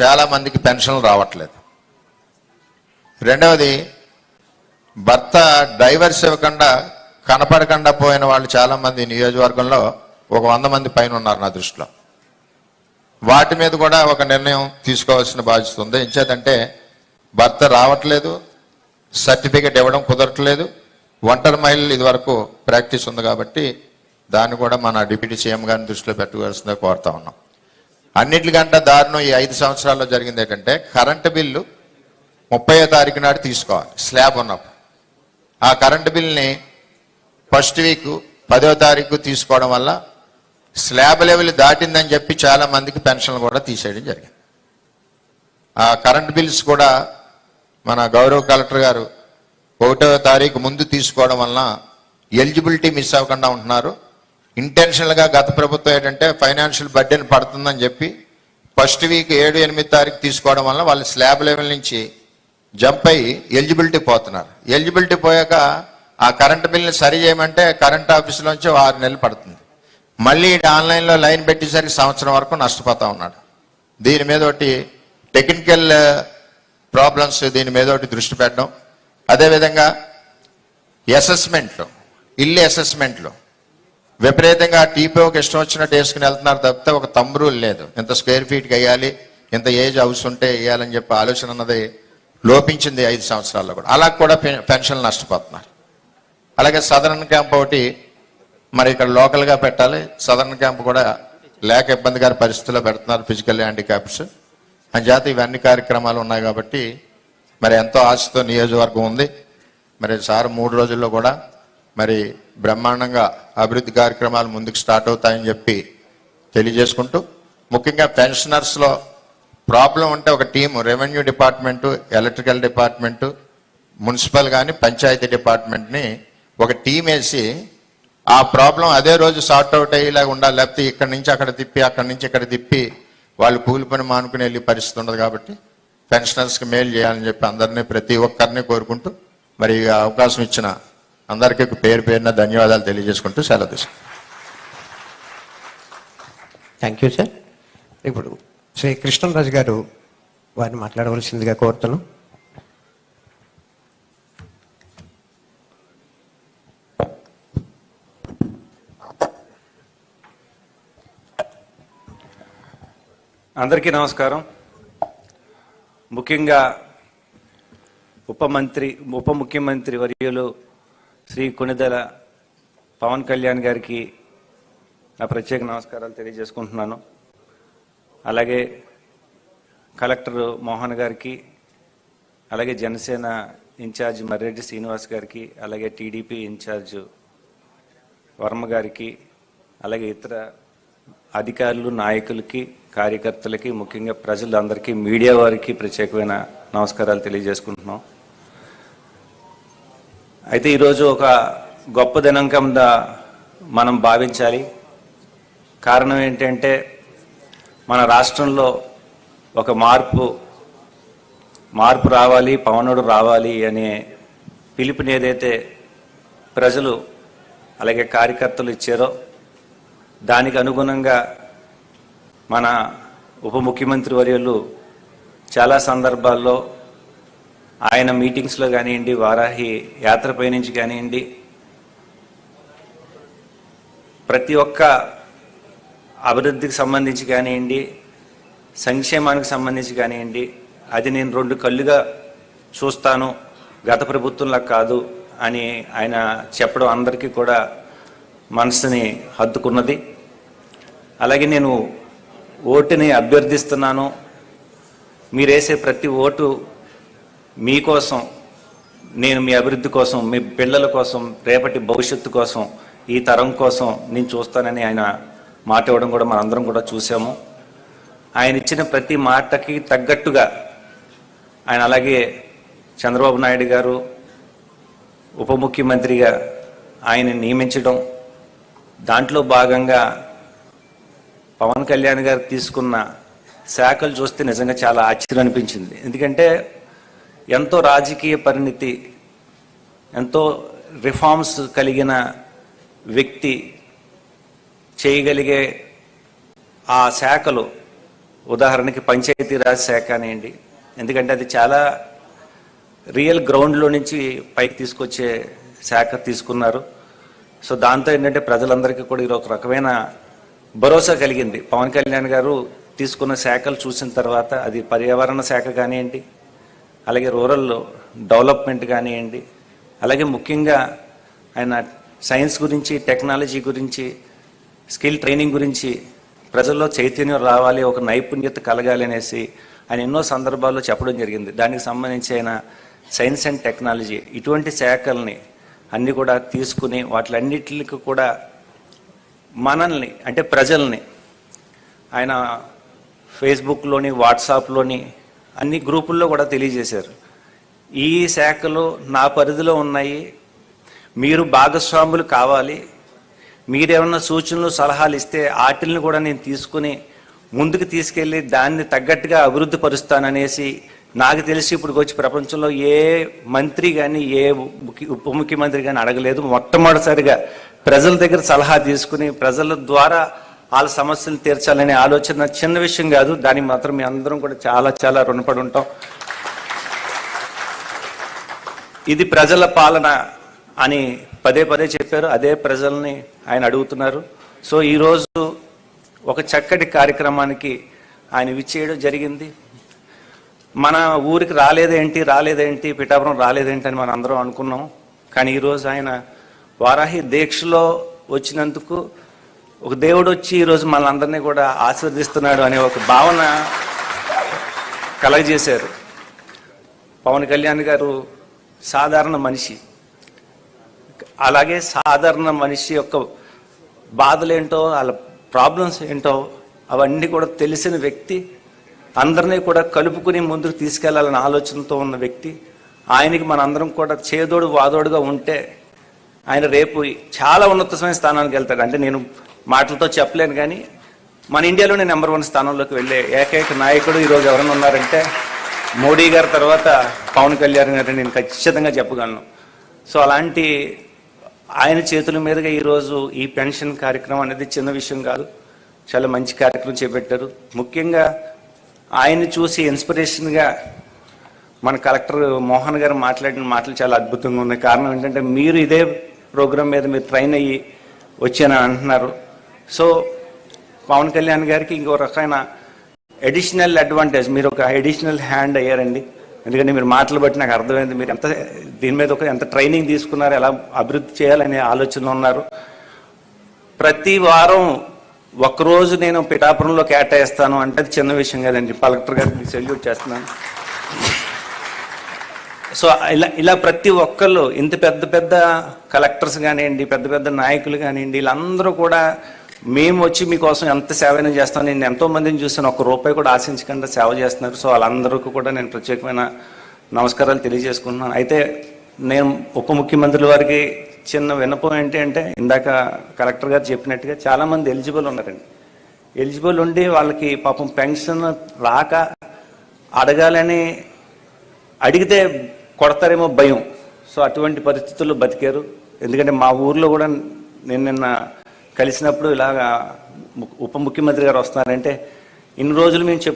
చాలా మందికి పెన్షన్లు రావట్లేదు. రెండవది భర్త డైవర్స్ ఇవ్వకుండా కనపడకుండా పోయిన వాళ్ళు చాలామంది నియోజకవర్గంలో ఒక వంద మంది పైన ఉన్నారు నా దృష్టిలో. వాటి మీద కూడా ఒక నిర్ణయం తీసుకోవాల్సిన బాధ్యత ఉంది. ఎంచేతంటే భర్త రావట్లేదు సర్టిఫికెట్ ఇవ్వడం కుదరట్లేదు ఒంటరి మైల్ ఇది వరకు ప్రాక్టీస్ ఉంది కాబట్టి దాన్ని కూడా మన డిప్యూటీ సీఎం గారిని దృష్టిలో పెట్టుకోవాల్సిందే కోరుతా ఉన్నాం. అన్నిటికంట దారుణం ఈ ఐదు సంవత్సరాల్లో జరిగింది ఏంటంటే కరెంటు బిల్లు ముప్పై తారీఖు నాడు తీసుకోవాలి స్లాబ్ ఉన్నప్పుడు. ఆ కరెంటు బిల్ని ఫస్ట్ వీక్ పదో తారీఖు తీసుకోవడం వల్ల స్లాబ్ లెవెల్ దాటిందని చెప్పి చాలా మందికి పెన్షన్లు కూడా తీసేయడం జరిగింది. ఆ కరెంట్ బిల్స్ కూడా మన గౌరవ కలెక్టర్ గారు ఒకటో తారీఖు ముందు తీసుకోవడం వలన ఎలిజిబిలిటీ మిస్ అవ్వకుండా ఉంటున్నారు. ఇంటెన్షనల్గా గత ప్రభుత్వం ఏంటంటే ఫైనాన్షియల్ బర్డెన్ పడుతుందని చెప్పి ఫస్ట్ వీక్ ఏడు ఎనిమిది తారీఖు తీసుకోవడం వల్ల వాళ్ళు స్లాబ్ లెవెల్ నుంచి జంప్ అయ్యి ఎలిజిబిలిటీ పోతున్నారు. ఎలిజిబిలిటీ పోయాక ఆ కరెంట్ బిల్ని సరి చేయమంటే కరెంట్ ఆఫీసులోంచి ఆరు నెలలు పడుతుంది. మళ్ళీ ఆన్లైన్లో లైన్ పెట్టేసరికి సంవత్సరం వరకు నష్టపోతా ఉన్నాడు. దీని మీద ఒకటి టెక్నికల్ ప్రాబ్లమ్స్ uh, దీని మీద ఒకటి దృష్టి పెట్టడం. అదేవిధంగా అసెస్మెంట్లు ఇల్లు అసెస్మెంట్లు విపరీతంగా టీపీఓకి ఇష్టం వచ్చినట్టు వేసుకుని వెళ్తున్నారు తప్పితే ఒక తమ్ము లేదు. ఇంత స్క్వేర్ ఫీట్కి వేయాలి ఇంత ఏజ్ హౌస్ ఉంటే వేయాలని చెప్పి ఆలోచన అన్నది లోపించింది ఐదు సంవత్సరాల్లో కూడా. అలా కూడా పెన్షన్లు నష్టపోతున్నారు. అలాగే సదరన్ క్యాంప్ ఒకటి మరి ఇక్కడ లోకల్గా పెట్టాలి. సదరన్ క్యాంప్ కూడా లేక ఇబ్బందికర పరిస్థితుల్లో పెడుతున్నారు ఫిజికల్ హ్యాండిక్యాప్స్. అని చేత ఇవన్నీ కార్యక్రమాలు ఉన్నాయి కాబట్టి మరి ఎంతో ఆశతో నియోజకవర్గం ఉంది. మరి సార్ మూడు రోజుల్లో కూడా మరి బ్రహ్మాండంగా అభివృద్ధి కార్యక్రమాలు ముందుకు స్టార్ట్ అవుతాయని చెప్పి తెలియజేసుకుంటూ ముఖ్యంగా పెన్షనర్స్లో ప్రాబ్లం ఉంటే ఒక team revenue department electrical department municipal కానీ పంచాయతీ డిపార్ట్మెంట్ని ఒక టీం వేసి ఆ ప్రాబ్లం అదే రోజు సార్ట్ అవుట్ అయ్యేలాగా ఉండాలి. లేకపోతే ఇక్కడి నుంచి అక్కడ తిప్పి అక్కడి నుంచి ఇక్కడ తిప్పి వాళ్ళు కూలి పని మానుకుని వెళ్ళి పరిస్థితి ఉండదు కాబట్టి పెన్షనర్స్కి మేలు చేయాలని చెప్పి అందరినీ ప్రతి ఒక్కరిని కోరుకుంటూ మరి అవకాశం ఇచ్చిన అందరికీ పేరు పేరున ధన్యవాదాలు తెలియజేసుకుంటూ సెలవు థ్యాంక్ యూ సార్ ఇప్పుడు శ్రీ కృష్ణరాజు గారు వారిని మాట్లాడవలసిందిగా కోరుతున్నాం. అందరికీ నమస్కారం. ముఖ్యంగా ఉప మంత్రి ఉప ముఖ్యమంత్రి వర్యులు శ్రీ కొనిదల పవన్ కళ్యాణ్ గారికి నా ప్రత్యేక నమస్కారాలు తెలియజేసుకుంటున్నాను. అలాగే కలెక్టర్ మోహన్ గారికి అలాగే జనసేన ఇన్ఛార్జ్ మర్రెడ్డి శ్రీనివాస్ గారికి అలాగే టీడీపీ ఇన్ఛార్జ్ వర్మ గారికి అలాగే ఇతర అధికారులు నాయకులకి కార్యకర్తలకి ముఖ్యంగా ప్రజలందరికీ మీడియా వారికి ప్రత్యేకమైన నమస్కారాలు తెలియజేసుకుంటున్నాం. అయితే ఈరోజు ఒక గొప్ప దినం కింద మనం భావించాలి. కారణం ఏంటంటే మన రాష్ట్రంలో ఒక మార్పు మార్పు రావాలి పవనుడు రావాలి అనే పిలుపుని ఏదైతే ప్రజలు అలాగే కార్యకర్తలు ఇచ్చారో దానికి అనుగుణంగా మన ఉప ముఖ్యమంత్రి వర్యులు చాలా సందర్భాల్లో ఆయన మీటింగ్స్లో కానివ్వండి వారాహి యాత్రపై నుంచి కానివ్వండి ప్రతి ఒక్క అభివృద్ధికి సంబంధించి కానివ్వండి సంక్షేమానికి సంబంధించి కానివ్వండి అది నేను రెండు కళ్ళుగా చూస్తాను గత ప్రభుత్వంలా కాదు అని ఆయన చెప్పడం అందరికీ కూడా మనసుని హద్దుకున్నది అలాగే నేను ఓటుని అభ్యర్థిస్తున్నాను. మీరేసే ప్రతి ఓటు మీకోసం నేను మీ అభివృద్ధి కోసం మీ పిల్లల కోసం రేపటి భవిష్యత్తు కోసం ఈ తరం కోసం నేను చూస్తానని ఆయన మాట ఇవ్వడం కూడా మనందరం కూడా చూసాము. ఆయన ఇచ్చిన ప్రతి మాటకి తగ్గట్టుగా ఆయన అలాగే చంద్రబాబు నాయుడు గారు ఉప ముఖ్యమంత్రిగా ఆయన నియమించడం దాంట్లో భాగంగా పవన్ కళ్యాణ్ గారు తీసుకున్న శాఖలు చూస్తే నిజంగా చాలా ఆశ్చర్యం అనిపించింది. ఎందుకంటే ఎంతో రాజకీయ పరిణితి ఎంతో రిఫార్మ్స్ కలిగిన వ్యక్తి చేయగలిగే ఆ శాఖలు ఉదాహరణకి పంచాయతీరాజ్ శాఖ అనేయండి. ఎందుకంటే అది చాలా రియల్ గ్రౌండ్లో నుంచి పైకి తీసుకొచ్చే శాఖ తీసుకున్నారు. సో దాంతో ఏంటంటే ప్రజలందరికీ కూడా ఇది ఒక రకమైన భరోసా కలిగింది. పవన్ కళ్యాణ్ గారు తీసుకున్న శాఖలు చూసిన తర్వాత అది పర్యావరణ శాఖ కానివ్వండి అలాగే రూరల్ డెవలప్మెంట్ కానివ్వండి అలాగే ముఖ్యంగా ఆయన సైన్స్ గురించి టెక్నాలజీ గురించి స్కిల్ ట్రైనింగ్ గురించి ప్రజల్లో చైతన్యం రావాలి ఒక నైపుణ్యత కలగాలి అనేసి ఆయన ఎన్నో సందర్భాల్లో చెప్పడం జరిగింది. దానికి సంబంధించి ఆయన సైన్స్ అండ్ టెక్నాలజీ ఇటువంటి శాఖల్ని అన్నీ కూడా తీసుకుని వాటిలన్నిటికి కూడా మనల్ని అంటే ప్రజల్ని ఆయన ఫేస్బుక్లోని వాట్సాప్లోని అన్ని గ్రూపుల్లో కూడా తెలియజేశారు. ఈ శాఖలు నా పరిధిలో ఉన్నాయి. మీరు భాగస్వాములు కావాలి. మీరేమన్నా సూచనలు సలహాలు ఇస్తే వాటిల్ని కూడా నేను తీసుకుని ముందుకు తీసుకెళ్ళి దాన్ని తగ్గట్టుగా అభివృద్ధి పరుస్తాననేసి నాకు తెలిసి ఇప్పుడు వచ్చి ప్రపంచంలో ఏ మంత్రి కానీ ఏ ముఖ్య- ఉప ముఖ్యమంత్రి కానీ అడగలేదు. మొట్టమొదటిసారిగా ప్రజల దగ్గర సలహా తీసుకుని ప్రజల ద్వారా వాళ్ళ సమస్యలు తీర్చాలనే ఆలోచన చిన్న విషయం కాదు దానికి మాత్రం మీ అందరం కూడా చాలా చాలా రుణపడి ఉంటాం. ఇది ప్రజల పాలన అని పదే పదే చెప్పారు అదే ప్రజల్ని ఆయన అడుగుతున్నారు. సో ఈరోజు ఒక చక్కటి కార్యక్రమానికి ఆయన విచ్చేయడం జరిగింది. మన ఊరికి రాలేదేంటి రాలేదేంటి పిఠాపురం రాలేదేంటి అని మనం అందరం అనుకున్నాం. కానీ ఈరోజు ఆయన వారాహి దీక్షలో వచ్చినందుకు ఒక దేవుడు వచ్చి ఈరోజు మనందరినీ కూడా ఆశీర్దిస్తున్నాడు అనే ఒక భావన కలగజేశారు. పవన్ కళ్యాణ్ గారు సాధారణ మనిషి. అలాగే సాధారణ మనిషి యొక్క బాధలేంటో వాళ్ళ ప్రాబ్లమ్స్ ఏంటో అవన్నీ కూడా తెలిసిన వ్యక్తి అందరినీ కూడా కలుపుకుని ముందుకు తీసుకెళ్ళాలనే ఆలోచనతో ఉన్న వ్యక్తి. ఆయనకి మనందరం కూడా చేదోడు వాదోడుగా ఉంటే ఆయన రేపు చాలా ఉన్నతమైన స్థానానికి వెళ్తాడు. అంటే నేను మాటలతో చెప్పలేను కానీ మన ఇండియాలోనే నెంబర్ వన్ స్థానంలోకి వెళ్ళే ఏకైక నాయకుడు ఈరోజు ఎవరైనా ఉన్నారంటే మోడీ గారి తర్వాత పవన్ కళ్యాణ్ గారు నేను ఖచ్చితంగా చెప్పగలను. సో అలాంటి ఆయన చేతుల మీదుగా ఈరోజు ఈ పెన్షన్ కార్యక్రమం అనేది చిన్న విషయం కాదు. చాలా మంచి కార్యక్రమం చేపట్టారు. ముఖ్యంగా ఆయన్ని చూసి ఇన్స్పిరేషన్గా మన కలెక్టర్ మోహన్ గారు మాట్లాడిన మాటలు చాలా అద్భుతంగా ఉన్నాయి. కారణం ఏంటంటే మీరు ఇదే ప్రోగ్రాం మీద మీరు ట్రైన్ అయ్యి వచ్చానని అంటున్నారు. సో పవన్ కళ్యాణ్ గారికి ఇంకో రకమైన అడిషనల్ అడ్వాంటేజ్ మీరు ఒక అడిషనల్ హ్యాండ్ అయ్యారండి. ఎందుకంటే మీరు మాటలు బట్టి నాకు అర్థమైంది. మీరు ఎంత దీని మీద ఒక ఎంత ట్రైనింగ్ తీసుకున్నారు ఎలా అభివృద్ధి చేయాలనే ఆలోచన ఉన్నారు. ప్రతి వారం ఒక్కరోజు నేను పిఠాపురంలో కేటాయిస్తాను అంటే అది చిన్న విషయం కదండి. కలెక్టర్ గారికి సెల్యూట్ చేస్తున్నాను. సో ఇలా ఇలా ప్రతి ఒక్కళ్ళు ఇంత పెద్ద పెద్ద కలెక్టర్స్ కానివ్వండి పెద్ద పెద్ద నాయకులు కానివ్వండి వీళ్ళందరూ కూడా మేము వచ్చి మీకోసం ఎంత సేవైనా చేస్తాం. నేను ఎంతో మందిని చూసాను ఒక్క రూపాయి కూడా ఆశించకుండా సేవ చేస్తున్నారు. సో వాళ్ళందరికీ కూడా నేను ప్రత్యేకమైన నమస్కారాలు తెలియజేసుకుంటున్నాను. అయితే నేను ఉప ముఖ్యమంత్రుల వారికి చిన్న విన్నపం ఏంటి అంటే ఇందాక కలెక్టర్ గారు చెప్పినట్టుగా చాలా మంది ఎలిజిబుల్ ఉన్నారండి. ఎలిజిబుల్ ఉండి వాళ్ళకి పాపం పెన్షన్ రాక అడగాలని అడిగితే కొడతారేమో భయం. సో అటువంటి పరిస్థితుల్లో బతికారు. ఎందుకంటే మా ఊర్లో కూడా నేను నిన్న కలిసినప్పుడు ఇలాగా ఉప ముఖ్యమంత్రి గారు వస్తున్నారంటే ఇన్ని రోజులు మేము